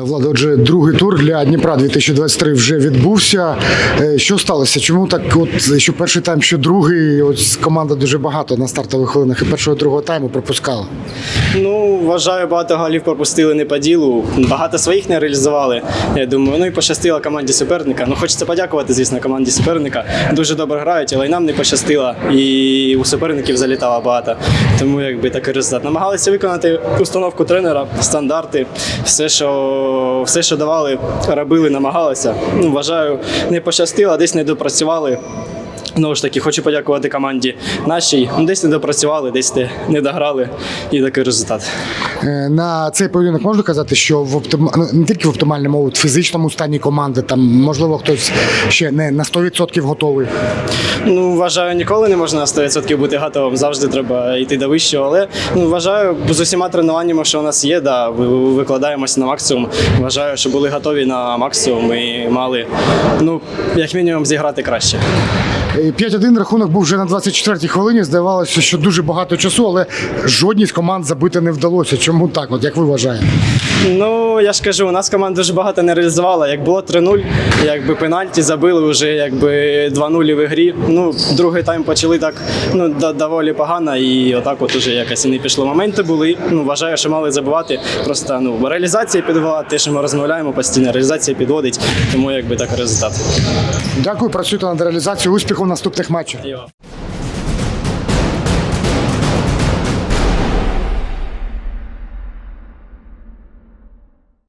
Влада, отже, другий тур для Дніпра 2023 вже відбувся. Е, Що сталося? Чому так, от що перший тайм, що другий? Ось команда дуже багато на стартових хвилинах і першого і другого тайму пропускала. Ну, вважаю, багато голів пропустили не по ділу. Багато своїх не реалізували. Я думаю, ну і пощастило команді суперника. Ну, хочеться подякувати, звісно, команді суперника. Дуже добре грають, але й нам не пощастило. І у суперників залітало багато. Тому якби такий результат. Намагалися виконати установку тренера, стандарти, все, що, все, що давали, робили, намагалися. Ну, вважаю, не пощастило, десь не допрацювали. Знову ж таки, хочу подякувати команді нашій. Ну, Десь не допрацювали, десь не, дограли, і такий результат. Е, На цей поєдинок можна казати, що в оптим... ну, не тільки в оптимальному, от фізичному стані команди, там можливо хтось ще не на 100% готовий. Ну, вважаю, ніколи не можна на 100% бути готовим. Завжди треба йти до вищого. Але ну, вважаю, з усіма тренуваннями, що у нас є, да, викладаємося на максимум. Вважаю, що були готові на максимум і мали, ну, як мінімум, зіграти краще. Е, 5-1 рахунок був вже на 24-й хвилині. Здавалося, що дуже багато часу, але жодній з команд забити не вдалося. Чому так? От як ви вважаєте? Ну, я ж кажу, у нас команда дуже багато не реалізувала. Як було 3-0, якби пенальті забили вже якби 2-0 в ігрі. Ну, другий тайм почали так ну, доволі погано, і отак от уже якось і не пішло. Моменти були. Ну, вважаю, що мали забивати. Просто ну, реалізація підвела, те, що ми розмовляємо постійно, реалізація підводить, тому якби так результат. Дякую, працюйте над реалізацією успіху в наступних матчах.